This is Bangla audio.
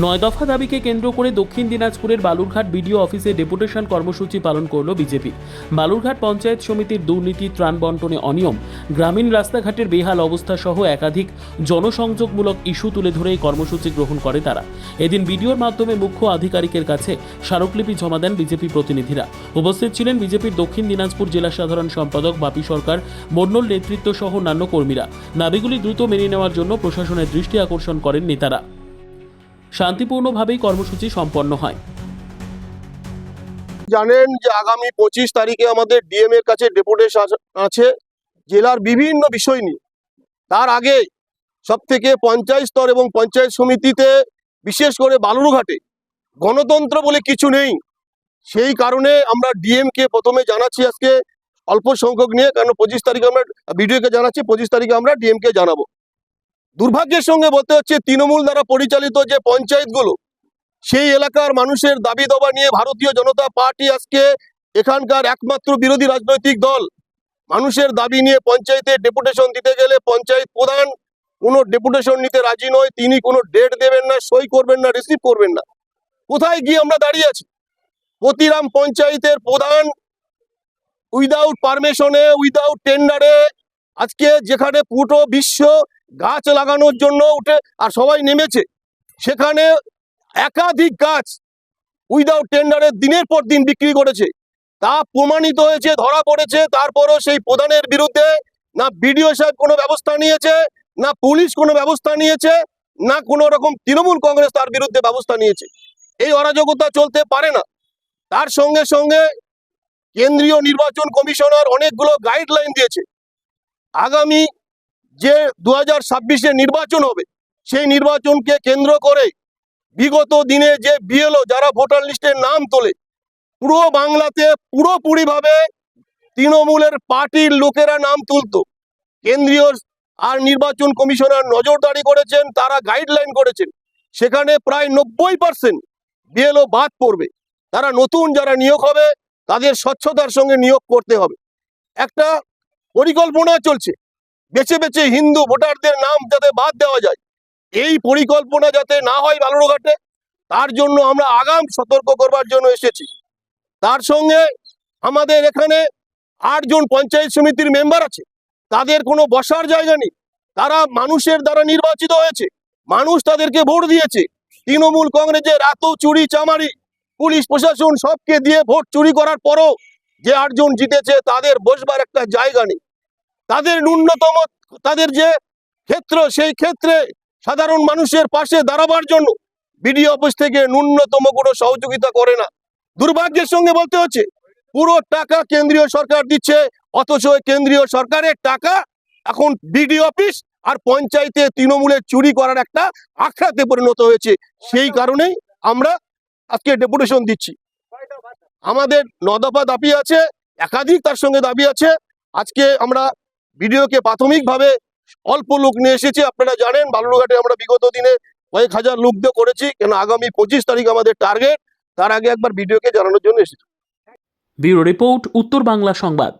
নয় দফা দাবিকে কেন্দ্র করে দক্ষিণ দিনাজপুরের বালুরঘাট বিডিও অফিসে ডেপুটেশন কর্মসূচি পালন করল বিজেপি। বালুরঘাট পঞ্চায়েত সমিতির দুর্নীতি, ত্রাণ বন্টনে অনিয়ম, গ্রামীণ রাস্তাঘাটের বেহাল অবস্থা সহ একাধিক জনসংযোগমূলক ইস্যু তুলে ধরে এই কর্মসূচি গ্রহণ করে তারা। এদিন বিডিওর মাধ্যমে মুখ্য আধিকারিকের কাছে স্মারকলিপি জমা দেন বিজেপি প্রতিনিধিরা। উপস্থিত ছিলেন বিজেপির দক্ষিণ দিনাজপুর জেলা সাধারণ সম্পাদক বাপি সরকার, মন্ডল নেতৃত্ব সহ অন্যান্য কর্মীরা। দাবিগুলি দ্রুত মেনে নেওয়ার জন্য প্রশাসনের দৃষ্টি আকর্ষণ করেন নেতারা। শান্তিপূর্ণভাবেই কর্মসূচি সম্পন্ন হয়। জানেন যে আগামী পঁচিশ তারিখে আমাদের ডিএম এর কাছে ডেপুটেশন আছে জেলার বিভিন্ন বিষয় নিয়ে। তার আগে সব থেকে পঞ্চায়েত স্তর এবং পঞ্চায়েত সমিতিতে বিশেষ করে বালুরঘাটে গণতন্ত্র বলে কিছু নেই। সেই কারণে আমরা ডিএম কে প্রথমে জানাচ্ছি আজকে অল্প সংখ্যক নিয়ে, কারণ পঁচিশ তারিখে আমরা বিডিওকে জানাচ্ছি, পঁচিশ তারিখে আমরা ডিএম কে জানাব। দুর্ভাগ্যের সঙ্গে বলতে হচ্ছে, তৃণমূল দ্বারা পরিচালিত যে পঞ্চায়েতগুলো, সেই এলাকার মানুষের দাবি দাবা নিয়ে ভারতীয় জনতা পার্টি আজকে এখানকার একমাত্র বিরোধী রাজনৈতিক দল। মানুষের দাবি নিয়ে পঞ্চায়েতে ডেপুটেশন দিতে গেলে পঞ্চায়েত প্রধান কোনো ডেপুটেশন নিতে রাজি নয়, তিনি কোনো ডেট দেবেন না, সই করবেন না, রিসিভ করবেন না। কোথায় গিয়ে আমরা দাঁড়িয়ে আছি? প্রতিরাম পঞ্চায়েতের প্রধান উইদাউট পারমিশনে উইদাউট টেন্ডারে আজকে যেখানে পুরো বিশ্ব গাছ লাগানোর জন্য উঠে আর সবাই নেমেছে, সেখানে একাধিক গাছ উইদাউট টেন্ডারে দিনের পর দিন বিক্রি করেছে। তা প্রমাণিত হয়েছে, ধরা পড়েছে, তারপরও সেই প্রধানের বিরুদ্ধে না বিডিও সাহেব কোনো ব্যবস্থা নিয়েছে, না পুলিশ কোনো ব্যবস্থা নিয়েছে, না কোনো রকম তৃণমূল কংগ্রেস তার বিরুদ্ধে ব্যবস্থা নিয়েছে। এই অরাজকতা চলতে পারে না। তার সঙ্গে সঙ্গে কেন্দ্রীয় নির্বাচন কমিশনার অনেকগুলো গাইডলাইন দিয়েছে। আগামী যে দু হাজার ছাব্বিশে নির্বাচন হবে, সেই নির্বাচনকে কেন্দ্র করে বিগত দিনে যে বিএলও যারা ভোটার লিস্টের নাম তোলে, পুরো বাংলাতে পুরোপুরিভাবে তৃণমূলের পার্টির লোকেরা নাম তুলতো। কেন্দ্রীয় আর নির্বাচন কমিশনার নজরদারি করেছেন, তারা গাইডলাইন করেছেন। সেখানে প্রায় নব্বই পার্সেন্ট বিএলও বাদ পড়বে। তারা নতুন যারা নিয়োগ হবে, তাদের স্বচ্ছতার সঙ্গে নিয়োগ করতে হবে। একটা পরিকল্পনা চলছে। বেছে বেছে হিন্দু ভোটারদের নাম যাতে বাদ দেওয়া যায়। এই পরিকল্পনা যাতে না হয় বালুরঘাটে তার জন্য আমরা আগাম সতর্ক করবার জন্য এসেছি। তার সঙ্গে আমাদের এখানে আটজন পঞ্চায়েত সমিতির মেম্বার আছে। তাদের কোনো বসার জায়গা নেই। তারা মানুষের দ্বারা নির্বাচিত হয়েছে। মানুষ তাদেরকে ভোট দিয়েছে। তৃণমূল কংগ্রেসের এত চুরি চামারি, পুলিশ প্রশাসন সবকে দিয়ে ভোট চুরি করার পরও যে আটজন জিতেছে, তাদের বসবার একটা জায়গা নেই। তাদের ন্যূনতম, তাদের যে ক্ষেত্র, সেই ক্ষেত্রে সাধারণ মানুষের পাশে দাঁড়াবার জন্য বিডিও অফিস থেকে ন্যূনতম কোনো সহযোগিতা করে না। দুর্ভাগ্যের সঙ্গে বলতে হচ্ছে, পুরো টাকা কেন্দ্রীয় সরকার দিচ্ছে, অথচ কেন্দ্রীয় সরকারের টাকা এখন বিডিও অফিস আর পঞ্চায়েতে তৃণমূলের চুরি করার একটা আখড়াতে পরিণত হয়েছে। সেই কারণেই আমরা আজকে ডেপুটেশন দিচ্ছি। আমাদের নদফা দাবি আছে, একাধিক তার সঙ্গে দাবি আছে। আজকে আমরা ভিডিওকে প্রাথমিকভাবে অল্প লোক নিয়ে এসেছি, আপনারা জানেন বালুরঘাটে আমরা বিগত দিনে কয়েক হাজার লোক দিয়ে করেছি কেন আগামী পঁচিশ তারিখ আমাদের টার্গেট তার আগে একবার ভিডিওকে জানানোর জন্য এসেছি। ব্যুরো রিপোর্ট, উত্তর বাংলা সংবাদ।